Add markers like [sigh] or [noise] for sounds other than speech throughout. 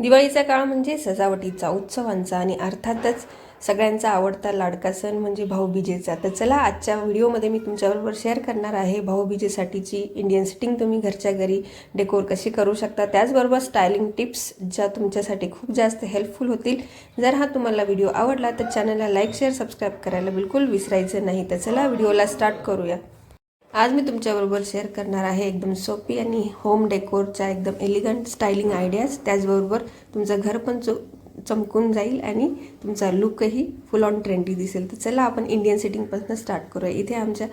दिवाळीचा काळ म्हणजे सजावटीचा उत्सवांचा आणि अर्थातच सगळ्यांचा आवडता लाडका सण म्हणजे भाऊबीजेचा. तर चला आजच्या व्हिडिओमध्ये मी तुमच्याबरोबर शेअर करणार आहे भाऊबीजेसाठीची इंडियन सिटिंग तुम्ही घरच्या घरी डेकोर कशी करू शकता. त्याचबरोबर स्टायलिंग टिप्स ज्या तुमच्यासाठी खूप जास्त हेल्पफुल होतील. जर हा तुम्हाला व्हिडिओ आवडला तर चॅनलला लाईक शेअर सबस्क्राईब करायला बिलकुल विसरायचं नाही. तर चला व्हिडिओला स्टार्ट करूया. आज मी तुमच्याबरोबर शेअर करणार आहे एकदम सोपी आणि होम डेकोरच्या एकदम एलिगंट स्टायलिंग आयडियाज त्याचबरोबर तुमचं घर पण चो चमकून जाईल आणि तुमचा लुकही फुल ऑन ट्रेंडी दिसेल. तर चला आपण इंडियन सिटिंगपासून स्टार्ट करूया. इथे आमच्या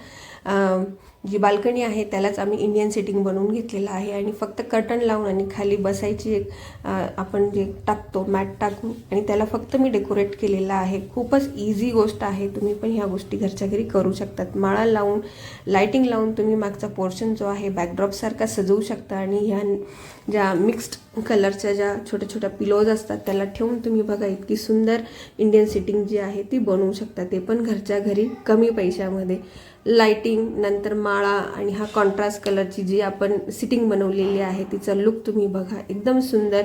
जी बाल्कनी आहे त्यालाच आम्ही इंडियन सिटिंग बनवून घेतलेलं आहे. आणि फक्त कर्टन लावून आणि खाली बसायची एक आपण जे टाकतो मॅट टाकून आणि त्याला फक्त मी डेकोरेट केलेलं आहे. खूपच इझी गोष्ट आहे. तुम्ही पण ह्या गोष्टी घरच्या घरी करू शकतात. माळा लावून लाईटिंग लावून तुम्ही मागचा पोर्शन जो आहे बॅकड्रॉपसारखा सजवू शकता आणि ह्या ज्या मिक्स्ड कलरच्या ज्या छोट्या छोट्या पिलोज असतात त्याला ठेवून तुम्ही बघा इतकी सुंदर इंडियन सिटिंग जी आहे ती बनवू शकता. ते पण घरच्या घरी कमी पैशामध्ये. लाइटिंग नंतर माळा आणि हा कॉन्ट्रास्ट कलरची जी आपण सिटिंग बनवलेली आहे तिचा लुक तुम्ही बघा. एकदम सुंदर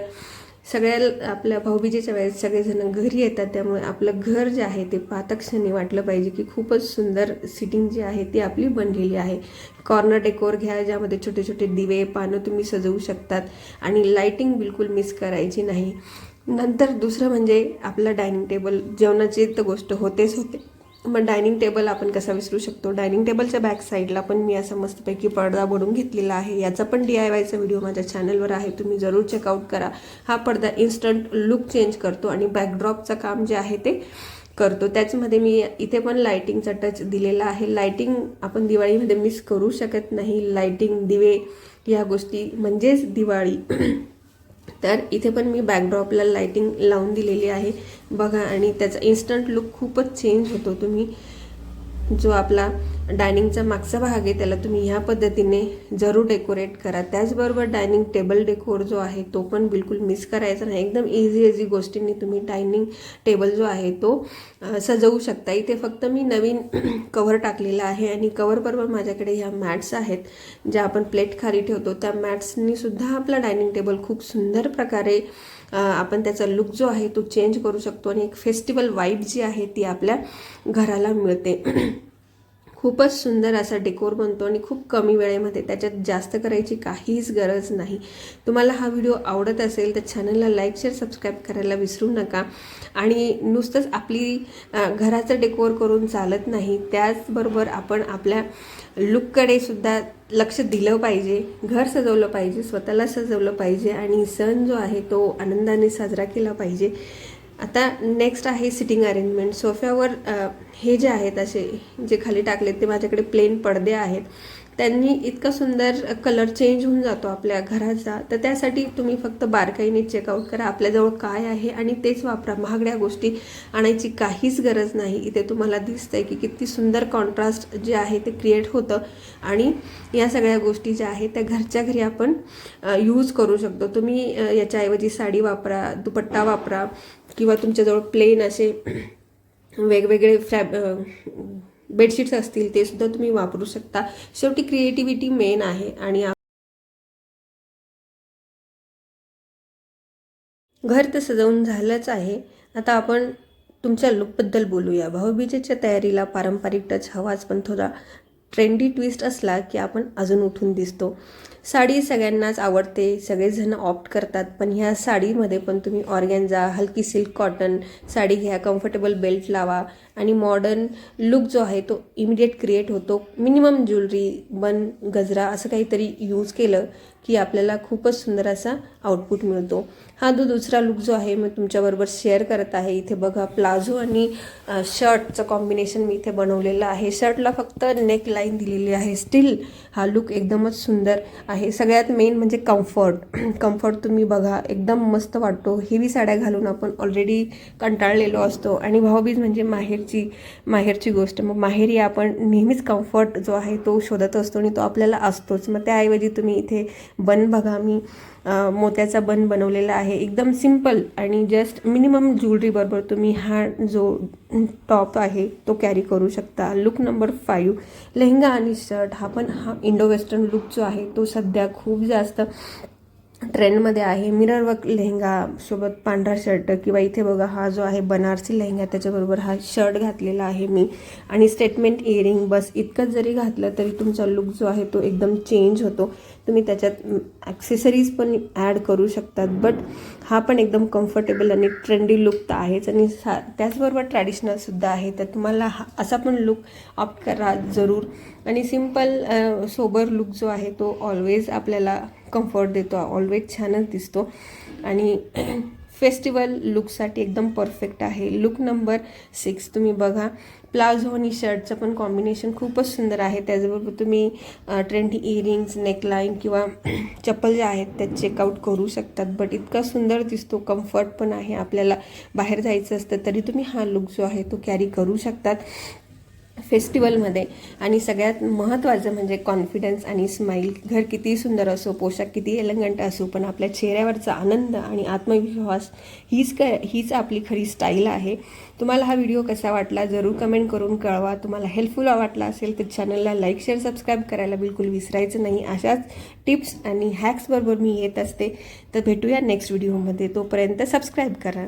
सगळ्या आपल्या भाऊबीजेच्या वेळेस सगळेजण घरी येतात त्यामुळे आपलं घर जे आहे ते पातक्षणी वाटलं पाहिजे की खूपच सुंदर सिटिंग जी आहे ती आपली बनलेली आहे. कॉर्नर डेकोर घ्या ज्यामध्ये छोटे छोटे दिवे पानं तुम्ही सजवू शकतात आणि लाईटिंग बिलकुल मिस करायची नाही. नंतर दुसरं म्हणजे आपलं डायनिंग टेबल जेवणाची तर गोष्ट होतेच होते. मग डायनिंग टेबल आपण कसा विसरू शकतो? डायनिंग टेबलच्या बॅक साईडला पण मी असा मस्तपैकी पडदा बनवून घेतलेला आहे. याचा पण डी आय वायचा व्हिडिओ माझ्या चॅनलवर आहे. तुम्ही जरूर चेकआउट करा. हा पडदा इन्स्टंट लुक चेंज करतो आणि बॅकड्रॉपचं काम जे आहे ते करतो. त्याचमध्ये मी इथे पण लाईटिंगचा टच दिलेला आहे. लाईटिंग आपण दिवाळीमध्ये मिस करू शकत नाही. लाईटिंग दिवे या गोष्टी म्हणजेच दिवाळी. [clears throat] तर इथे पण मी बॅकड्रॉपला लायटिंग लावून दिलेली आहे. बघा आणि त्याचा इन्स्टंट लुक खूपच चेंज होतो. तुम्ही जो आपला डायनिंगचा मागचा भाग आहे त्याला तुम्ही ह्या पद्धतीने जरूर डेकोरेट करा. त्याचबरोबर डायनिंग टेबल डेकोर जो आहे तो पण बिलकुल मिस करायचा नाही. एकदम इझी इझी गोष्टींनी तुम्ही डायनिंग टेबल जो आहे तो सजवू शकता. इथे फक्त मी नवीन [clears throat] कवर टाकलेला आहे आणि कवरबरोबर माझ्याकडे ह्या मॅट्स आहेत ज्या आपण प्लेट खाली ठेवतो. त्या मॅट्सनी सुद्धा आपला डायनिंग टेबल खूप सुंदर प्रकारे आपण त्याचा लुक जो आहे तो चेंज करू शकतो. आणि एक फेस्टिवल वाईब जी आहे ती आपल्या घराला मिळते. [clears throat] खूपच सुंदर असा डेकोर बनतो आणि खूप कमी वेळेमध्ये त्याच्यात जास्त करायची काहीच गरज नाही. तुम्हाला हा व्हिडिओ आवडत असेल तर चॅनलला लाईक शेअर सबस्क्राईब करायला विसरू नका. आणि नुसतंच आपली घराचं डेकोर करून चालत नाही त्याचबरोबर आपण आपल्या लुककडे सुद्धा लक्ष दिलं पाहिजे घर सजवलं पाहिजे स्वतःला सजवलं पाहिजे आणि सण जो आहे तो आनंदाने साजरा केला पाहिजे. आता नेक्स्ट आहे सिटिंग अरेंजमेंट सोफ्यावर हे जे आहेत असे जे खाली टाकलेत ते माझ्याकडे प्लेन पडदे आहेत. त्यांनी इतका सुंदर कलर चेंज होऊन जातो आपल्या घराचा. तर त्यासाठी तुम्ही फक्त बारकाईने चेकआउट करा. आपल्याजवळ काय आहे आणि तेच वापरा. महागड्या गोष्टी आणायची काहीच गरज नाही. इथे तुम्हाला दिसतंय की किती सुंदर कॉन्ट्रास्ट जे आहे ते क्रिएट होतं. आणि या सगळ्या गोष्टी ज्या आहेत त्या घरच्या घरी आपण यूज करू शकतो. तुम्ही याच्याऐवजी साडी वापरा दुपट्टा वापरा किंवा तुमच्याजवळ प्लेन असे वेगवेगळे फॅब बेडशीट्स असतील ते सुद्धा तुम्ही वापरू शकता. शेवटी क्रिएटिव्हिटी मेन आहे आणि घर तर सजवून झालंच आहे. आता आपण तुमच्या लुकबद्दल बोलूया. भाऊबीजेच्या तयारीला पारंपरिक टच हवाच पण थोडा ट्रेंडी ट्विस्ट असला की आपण अजून उठून दिसतो. साडी सगळ्यांनाच आवडते सगळेजण ऑप्ट करतात पण ह्या साडीमध्ये पण तुम्ही ऑर्गॅन्झा हलकी सिल्क कॉटन साडी घ्या कम्फर्टेबल बेल्ट लावा आणि मॉडर्न लुक जो आहे तो इमिडिएट क्रिएट होतो. मिनिमम ज्वेलरी बन गजरा असं काहीतरी यूज केलं की आपल्याला खूपच सुंदर असा आउटपुट मिळतो. हा जो दुसरा लुक जो आहे मी तुमच्याबरोबर शेअर करत आहे इथे बघा प्लाझो आणि शर्टचं कॉम्बिनेशन मी इथे बनवलेलं आहे. शर्टला फक्त नेक लाईन दिलेली आहे. स्टील हा लुक एकदमच सुंदर आहे. सगळ्यात मेन म्हणजे कम्फर्ट कम्फर्ट [clears throat] तुम्ही बघा एकदम मस्त वाटतो. हेवी साड्या घालून आपण ऑलरेडी कंटाळलेलो असतो. आणि भाऊबीज म्हणजे माहेर माहेरची माहेरची गोष्ट. मग माहेरी आपण नेहमीच कम्फर्ट जो आहे तो शोधत असतो आणि तो आपल्याला असतोच. मग त्याऐवजी तुम्ही इथे बन बघा. मी मोत्याचा बन बनवलेला आहे. एकदम सिंपल आणि जस्ट मिनिमम ज्वेलरीबरोबर तुम्ही हा जो टॉप आहे तो कॅरी करू शकता. लुक नंबर फाईव्ह लेहंगा आणि शर्ट हा पण हा इंडो वेस्टर्न लुक जो आहे तो सध्या खूप जास्त ट्रेंडमध्ये आहे. मिरर वर्क लेहंगा सोबत पांढरा शर्ट किंवा इथे बघा हा जो आहे बनारसी लेहंगा त्याच्याबरोबर हा शर्ट घातलेला आहे मी. आणि स्टेटमेंट इयरिंग बस इतकंच जरी घातलं तरी तुमचा लुक जो आहे तो एकदम चेंज होतो. तुम्ही त्याच्यात ॲक्सेसरीज पण ॲड करू शकतात. बट हा पण एकदम कम्फर्टेबल आणि ट्रेंडी लुक तर आहेच. आणि सा त्याचबरोबर ट्रॅडिशनलसुद्धा आहे. तर तुम्हाला हा असा पण लुक ऑप्ट करा जरूर. आणि सिंपल सोबर लुक जो आहे तो ऑलवेज आपल्याला कम्फर्ट देतो ऑलवेज छानच दिसतो. आणि फेस्टिवल लुकसाठी एकदम परफेक्ट आहे. लुक नंबर सिक्स तुम्ही बघा. प्लाझो आणि शर्टचं पण कॉम्बिनेशन खूपच सुंदर आहे. त्याचबरोबर तुम्ही ट्रेंडी इयरिंग्स नेकलाईन किंवा [clears throat] चप्पल ज्या आहेत त्या चेकआउट करू शकतात. बट इतका सुंदर दिसतो कम्फर्ट पण आहे आपल्याला. बाहेर जायचं असतं तरी तुम्ही हा लुक जो आहे तो कॅरी करू शकतात. फेस्टिवलमध्ये. आणि सगळ्यात महत्त्वाचं म्हणजे कॉन्फिडन्स आणि स्माईल घर किती सुंदर असो पोशाख किती एलंगंट असो पण आपल्या चेहऱ्यावरचा आनंद आणि आत्मविश्वास हीच क हीच आपली खरी स्टाईल आहे. तुम्हाला हा व्हिडिओ कसा वाटला जरूर कमेंट करून कळवा. तुम्हाला हेल्पफुल वाटला असेल तर चॅनलला लाईक शेअर सबस्क्राईब करायला बिलकुल विसरायचं नाही. अशाच टिप्स आणि हॅक्सबरोबर मी येत असते. तर भेटूया नेक्स्ट व्हिडिओमध्ये तोपर्यंत सबस्क्राईब करा.